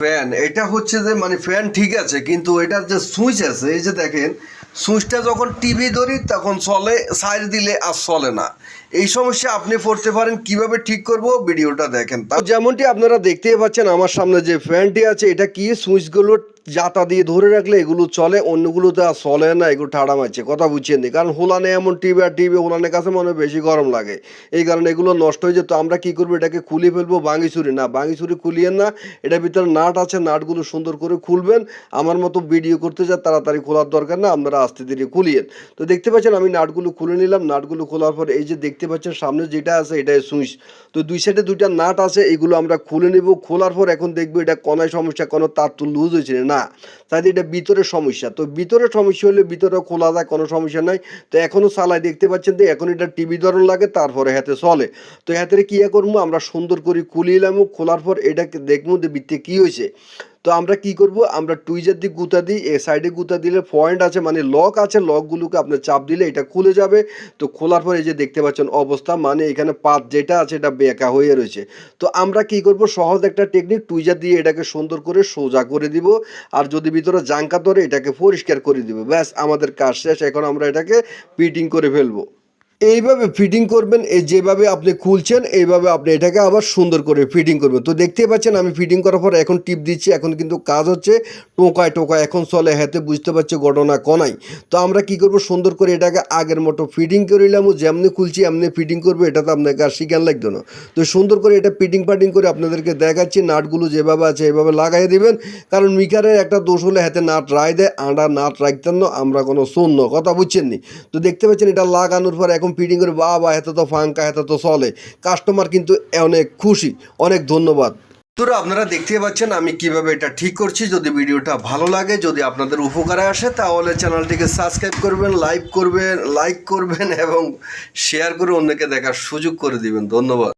Fan এটা হচ্ছে যে মানে ফ্যান ঠিক আছে, কিন্তু এটার যে সুইচ আছে, এই যে দেখেন, সুইচটা যখন টিভি ধরি, তখন চলে সাইজ দিলে আর চলে না। এই সমস্যা আপনি পড়তে পারেন, কীভাবে ঠিক করব, ভিডিওটা দেখেন। যেমনটি আপনারা দেখতেই পাচ্ছেন, আমার সামনে যে ফ্যানটি আছে, এটা কি সুইচগুলো জাতা দিয়ে ধরে রাখলে এগুলো চলে অন্যগুলোতে আর চলে না, এগুলো ঠাড়া মারছে। কথা বুঝছেন নি? কারণ হোলানে এমন টিভি আর টিভি, হোলানের কাছে মনে বেশি গরম লাগে। এই কারণে এগুলো নষ্ট হয়ে যেত আমরা কি করব? এটাকে খুলে ফেলব বাঙি চুরি না বাঙি চুরি খুলিয়েন না। এটার ভিতরে নাট আছে, নাটগুলো সুন্দর করে খুলবেন। আমার মতো ভিডিও করতে যা, তাড়াতাড়ি খোলার দরকার না, আপনারা আস্তে ধীরে খুলিয়েন। তো দেখতে পাচ্ছেন, আমি নাটগুলো খুলে নিলাম। নাটগুলো খোলার পর এই যে দেখতে পাচ্ছেন, সামনে যেটা আছে, এটাই সুইচ। তো দুই সাইডে দুইটা নাট আছে, এগুলো আমরা খুলে নেব। খোলার পর এখন দেখব এটা কোনায় সমস্যা, কোনো তার তো লুজ হয়েছে না। তাই এটা ভিতরে সমস্যা। তো ভিতরে সমস্যা হলে ভিতরে খোলা যায়, কোনো সমস্যা নাই। তো এখনও চালাই দেখতে পাচ্ছেন তো এখন এটা টিভি ধরন লাগে, তারপরে হাতে চলে। তো হাতে কী করব? আমরা সুন্দর করে খুলিলাম, খোলার পর এটাকে দেখব যে বৃত্তে কী হয়েছে। তো আমরা কি করব? আমরা টুইজার দিয়ে গুতা দিই, এ সাইডে গুতা দিলে পয়েন্ট আছে মানে লক আছে লকগুলোকে আপনার চাপ দিলে এটা খুলে যাবে। তো খোলার পর এই যে দেখতে পাচ্ছেন অবস্থা মানে এখানে পাত যেটা আছে এটা বেঁকা হয়ে রয়েছে। তো আমরা কি করব? সহজ একটা টেকনিক টুইজার দিয়ে এটাকে সুন্দর করে সোজা করে দিব। আর যদি ভিতরে জাঙ্কা ধরে, এটাকে পরিষ্কার করে দিব। ব্যাস, আমাদের কাজ শেষ। এখন আমরা এটাকে ফিটিং করে ফেলব। এইভাবে ফিটিং করবেন, এই যেভাবে আপনি খুলছেন, এইভাবে আপনি এটাকে আবার সুন্দর করে ফিটিং করবেন। তো দেখতেই পাচ্ছেন আমি ফিটিং করার পর এখন টিপ দিচ্ছি, এখন কিন্তু কাজ হচ্ছে টোকায় টোকায়, এখন চলে হাতে বুঝতে পারছে ঘটনা কনাই তো আমরা কি করব, সুন্দর করে এটাকে আগের মতো ফিটিং করে নিলাম যেমনি খুলছি এমনি ফিটিং করব, এটা তো আপনাকে আর শিখান লাগতো না। তো সুন্দর করে এটা ফিটিং ফাটিং করে আপনাদেরকে দেখাচ্ছি, নাটগুলো যেভাবে আছে এভাবে লাগাই দেবেন। কারণ মিকারের একটা দোষ হলে হাতে নাট রায় দেয় আন্ডা নাট রাখতেন না, আমরা কোনো শূন্য, কথা বুঝছেন নি তো দেখতে পাচ্ছেন এটা লাগানোর পর এখন ফিটিং করে বা বা এত তো ফাঙ্কা, এত তো চলে। কাস্টমার কিন্তু অনেক খুশি, অনেক ধন্যবাদ। তোরা আপনারা দেখতে পাচ্ছেন আমি কীভাবে এটা ঠিক করছি। যদি ভিডিওটা ভালো লাগে, যদি আপনাদের উপকারে আসে, তাহলে চ্যানেলটিকে সাবস্ক্রাইব করবেন লাইক করবেন লাইক করবেন এবং শেয়ার করে অন্যকে দেখার সুযোগ করে দিবেন। ধন্যবাদ।